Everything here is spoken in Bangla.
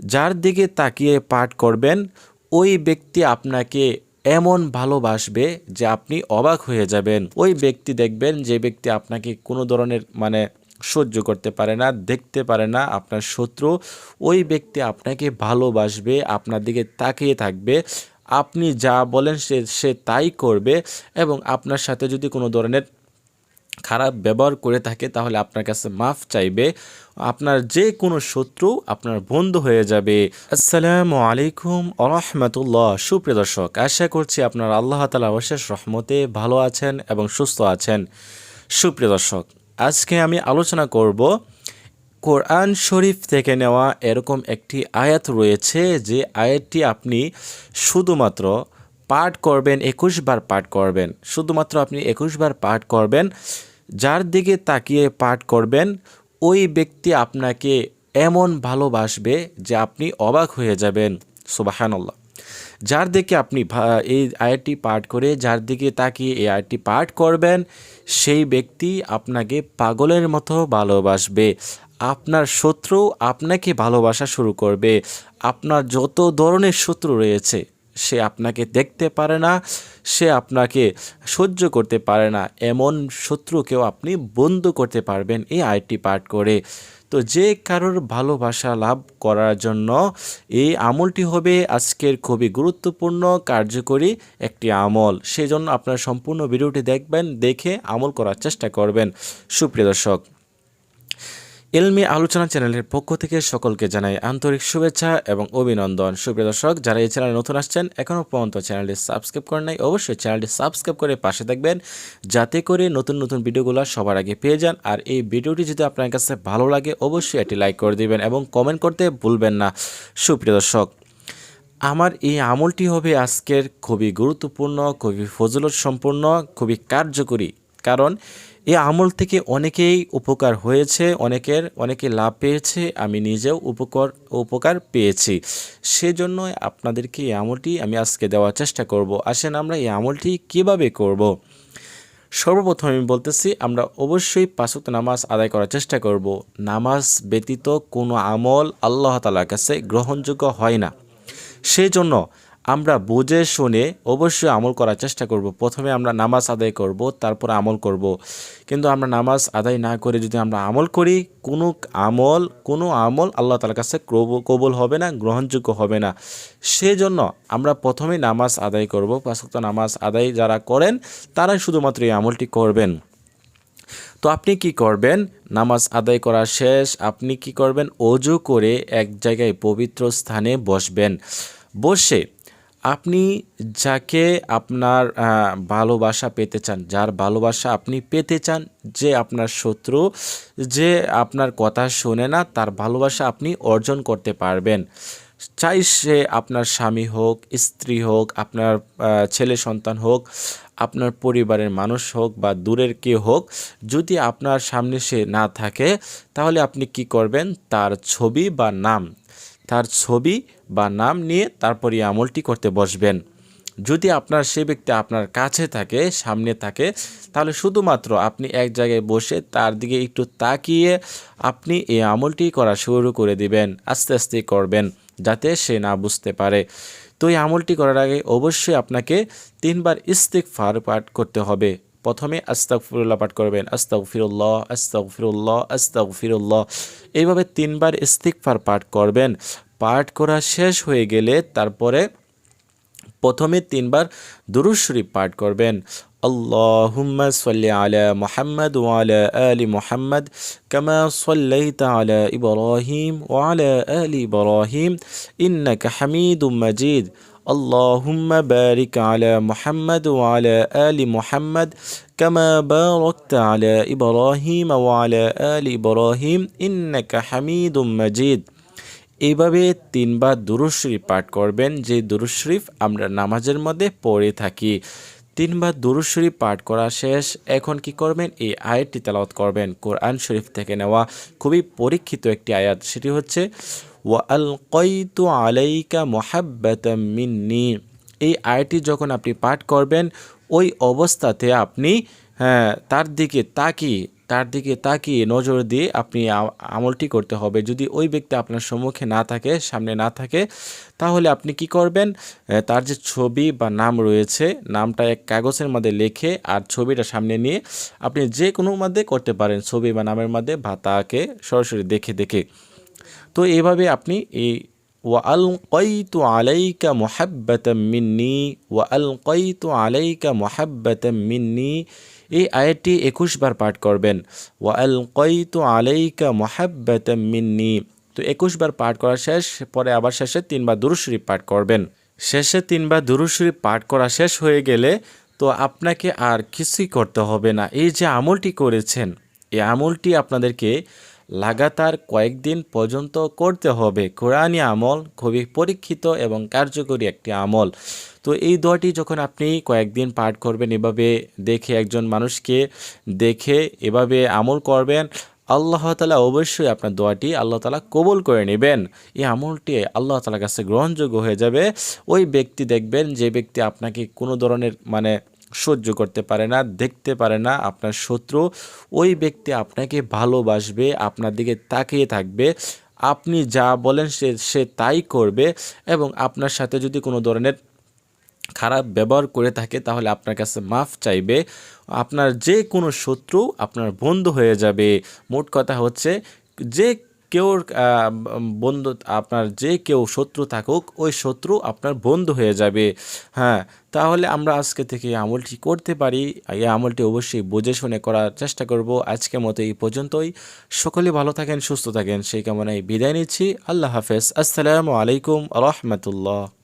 যার দিকে তাকিয়ে পাঠ করবেন, ওই ব্যক্তি আপনাকে এমন ভালোবাসবে যে আপনি অবাক হয়ে যাবেন। ওই ব্যক্তি দেখবেন যে ব্যক্তি আপনাকে কোনো ধরনের মানে সহ্য করতে পারে না, দেখতে পারে না, আপনার শত্রু। ওই ব্যক্তি আপনাকে ভালোবাসবে, আপনার দিকে তাকিয়ে থাকবে। আপনি যা বলেন সে সে তাই করবে এবং আপনার সাথে যদি কোনো ধরনের খারাপ ব্যবহার করে থাকে, তাহলে আপনার কাছে মাফ চাইবে। আপনার যে কোনো শত্রু আপনার বন্ধু হয়ে যাবে। আসসালামু আলাইকুম আরহামতুল্লাহ সুপ্রিয় দর্শক, আশা করছি আপনার আল্লাহ তালা অশেষ রহমতে ভালো আছেন এবং সুস্থ আছেন। সুপ্রিয় দর্শক, আজকে আমি আলোচনা করব কোরআন শরীফ থেকে নেওয়া এরকম একটি আয়াত রয়েছে, যে আয়াতটি আপনি শুধুমাত্র পাঠ করবেন, একুশ বার পাঠ করবেন। শুধুমাত্র আপনি একুশ বার পাঠ করবেন, যার দিকে তাকিয়ে পাঠ করবেন, ওই ব্যক্তি আপনাকে এমন ভালোবাসবে যে আপনি অবাক হয়ে যাবেন। সুবাহানল্লাহ। যার দিকে আপনি এই আয়াতটি পাঠ করে, যার দিকে তাকিয়ে এই আয়াতটি পাঠ করবেন, সেই ব্যক্তি আপনাকে পাগলের মতো ভালোবাসবে। আপনার শত্রু আপনাকে ভালোবাসা শুরু করবে। আপনার যত ধরনের শত্রু রয়েছে সে আপনাকে দেখতে পারে না, সে আপনাকে সহ্য করতে পারে না। এমন শত্রুকেও আপনি বন্ধু করতে পারবেন এই আয়টি পাঠ করে। তো যে কারোর ভালোবাসা লাভ করার জন্য এই আমলটি হবে আজকের খুবই গুরুত্বপূর্ণ, কার্যকরী একটি আমল। সেই জন্য আপনার সম্পূর্ণ ভিডিওটি দেখবেন, দেখে আমল করার চেষ্টা করবেন। সুপ্রিয় দর্শক এলমি আলোচনা চ্যানেলের পক্ষ থেকে সকলকে জানাই আন্তরিক শুভেচ্ছা এবং অভিনন্দন। সুপ্রিয় দর্শক, যারা এই চ্যানেলে নতুন আসছেন এখনও পর্যন্ত চ্যানেলটি সাবস্ক্রাইব করেন নাই, অবশ্যই চ্যানেলটি সাবস্ক্রাইব করে পাশে থাকবেন, যাতে করে নতুন নতুন ভিডিওগুলো সবার আগে পেয়ে যান। আর এই ভিডিওটি যদি আপনার কাছে ভালো লাগে, অবশ্যই এটি লাইক করে দিবেন এবং কমেন্ট করতে ভুলবেন না। সুপ্রিয় দর্শক, আমার এই আমলটি হবে আজকের খুবই গুরুত্বপূর্ণ, খুবই ফজলত সম্পূর্ণ খুবই কার্যকরী কারণ এই আমল থেকে অনেকেই উপকার হয়েছে, অনেকের, অনেকে লাভ পেয়েছে, আমি নিজেও উপকার উপকার পেয়েছি। সেজন্য আপনাদেরকে এই আমলটি আমি আজকে দেওয়ার চেষ্টা করব। আসেন আমরা এই আমলটি কীভাবে করব। সর্বপ্রথম আমি বলতেছি, আমরা অবশ্যই পাঁচক্ত নামাজ আদায় করার চেষ্টা করব। নামাজ ব্যতীত কোনো আমল আল্লাহ তালার কাছে গ্রহণযোগ্য হয় না। সেই জন্য আমরা বুঝে শুনে অবশ্যই আমল করার চেষ্টা করব। প্রথমে আমরা নামাজ আদায় করব, তারপর আমল করব। কিন্তু আমরা নামাজ আদায় না করে যদি আমরা আমল করি, কোনো আমল কোনো আমল আল্লাহ তালার কাছে কব- কবুল হবে না, গ্রহণযোগ্য হবে না। সেজন্য আমরা প্রথমে নামাজ আদায় করব। পাঁচক্ত নামাজ আদায় যারা করেন, তারাই শুধুমাত্র এই আমলটি করবেন। তো আপনি কি করবেন? নামাজ আদায় করা শেষ, আপনি কি করবেন? অজু করে এক জায়গায় পবিত্র স্থানে বসবেন। বসে আপনি যাকে আপনার ভালোবাসা পেতে চান, যার ভালোবাসা আপনি পেতে চান, যে আপনার শত্রু, যে আপনার কথা শোনে না, তার ভালোবাসা আপনি অর্জন করতে পারবেন। চাই সে আপনার স্বামী হোক, স্ত্রী হোক, আপনার ছেলে সন্তান হোক, আপনার পরিবারের মানুষ হোক বা দূরের কেউ হোক, যদি আপনার সামনে সে না থাকে, তাহলে আপনি কি করবেন? তার ছবি বা নাম তার ছবি বা নাম নিয়ে তারপর এই আমলটি করতে বসবেন। যদি আপনার সে ব্যক্তি আপনার কাছে থাকে, সামনে থাকে, তাহলে শুধুমাত্র আপনি এক জায়গায় বসে তার দিকে একটু তাকিয়ে আপনি এই আমলটি করা শুরু করে দিবেন, আস্তে আস্তে করবেন, যাতে সে না বুঝতে পারে। তো এই আমলটি করার আগে অবশ্যই আপনাকে তিনবার ইস্তিকফার পাঠ করতে হবে। প্রথমে আস্তাক ফিরুল্লাহ পাঠ করবেন আস্তাক ফিরুল্লাহ আস্তাক ফিরুল্লাহ আস্তাক ফিরুল্লাহ এইভাবে তিনবার ইস্তিকফার পাঠ করবেন। পাঠ করা শেষ হয়ে গেলে তারপরে প্রথমে তিনবার দুরুদ পাঠ করবেন। আল্লাহুম্মা সাল্লি আলা মুহাম্মদ ওয়া আলা আলি মুহাম্মদ কামা সাল্লাইতা আলা ইব্রাহিম ওয়া আলা আলি ইব্রাহিম ইন্নাকা اللهم بارك على محمد وعلى آل محمد كما باركت على إبراهيم وعلى آل إبراهيم إنك حميد مجيد এইভাবে তিনবার দুরুশরীফ পাঠ করবেন, যে দুরুশরীফ আমরা নামাজের মধ্যে পড়ে থাকি। তিনবার দুরুশরীফ পাঠ করা শেষ, এখন কি করবেন? এই আয়াতটি তালাওয়াত করবেন। কোরআন শরীফ থেকে নেওয়া খুবই পরীক্ষিত একটি আয়াত, সেটি হচ্ছে ওয়া আল আলাইকা মোহাব্বাতাম মিন্নি এই আয়াতটি যখন আপনি পাঠ করবেন, ওই অবস্থাতে আপনি হ্যাঁ তার দিকে তাকিয়ে, তার দিকে তাকিয়ে নজর দিয়ে আপনি আমলটি করতে হবে। যদি ওই ব্যক্তি আপনার সম্মুখে না থাকে, সামনে না থাকে, তাহলে আপনি কি করবেন? তার যে ছবি বা নাম রয়েছে, নামটা এক কাগজের মধ্যে লেখে আর ছবিটা সামনে নিয়ে আপনি যে কোনো মধ্যে করতে পারেন। ছবি বা নামের মধ্যে বা তাকে সরাসরি দেখে দেখে। তো এভাবে আপনি এই ওয়া আল কৈতু আলাইকা মোহাব্বাতাম মিন্নি, ওয়া আল কৈতু আলাইকা মোহাব্বাতাম মিন্নি এই আয়টি একুশ বার পাঠ করবেন। ওয়া আল কৈতু আলাইকা মোহাব্বাতাম মিন্নি তো একুশ বার পাঠ করা শেষ, পরে আবার শেষে তিনবার দুরুশরীফ পাঠ করবেন। শেষে তিনবার দুরুশরীফ পাঠ করা শেষ হয়ে গেলে তো আপনাকে আর কিছুই করতে হবে না। এই যে আমলটি করেছেন, এই আমলটি আপনাদেরকে লাগাতার কয়েকদিন পর্যন্ত করতে হবে। কোরআনী আমল খুবই পরীক্ষিত এবং কার্যকরী একটি আমল। তো এই দোয়াটি যখন আপনি কয়েকদিন পাঠ করবেন, এভাবে দেখে একজন মানুষকে দেখে এভাবে আমল করবেন, আল্লাহ তালা অবশ্যই আপনার দোয়াটি আল্লাহ তালা কবুল করে নেবেন। এই আমলটি আল্লাহ তালার কাছে গ্রহণযোগ্য হয়ে যাবে। ওই ব্যক্তি দেখবেন যে ব্যক্তি আপনাকে কোনো ধরনের মানে সহ্য করতে পারে না, দেখতে পারে না আপনার শত্রু। ওই ব্যক্তি আপনাকে ভালোবাসবে, আপনার দিকে তাকিয়ে থাকবে। আপনি যা বলেন সে সে তাই করবে এবং আপনার সাথে যদি কোনো ধরনের খারাপ ব্যবহার করে থাকে তাহলে আপনার কাছে মাফ চাইবে। আপনার যে কোনো শত্রু আপনার বন্ধু হয়ে যাবে। মোট কথা হচ্ছে যে কেউ বন্ধু, আপনার যে কেউ শত্রু থাকুক, ওই শত্রু আপনার বন্ধু হয়ে যাবে। হ্যাঁ তাহলে আমরা আজকে থেকে আমলটি করতে পারি। এই আমলটি অবশ্যই বুঝে শুনে করার চেষ্টা করব। আজকের মতো এই পর্যন্তই। সকলে ভালো থাকেন, সুস্থ থাকেন। সেই কামনায় বিদায় নিচ্ছি। আল্লাহ হাফেজ। আসসালামু আলাইকুম রহমতুল্লাহ।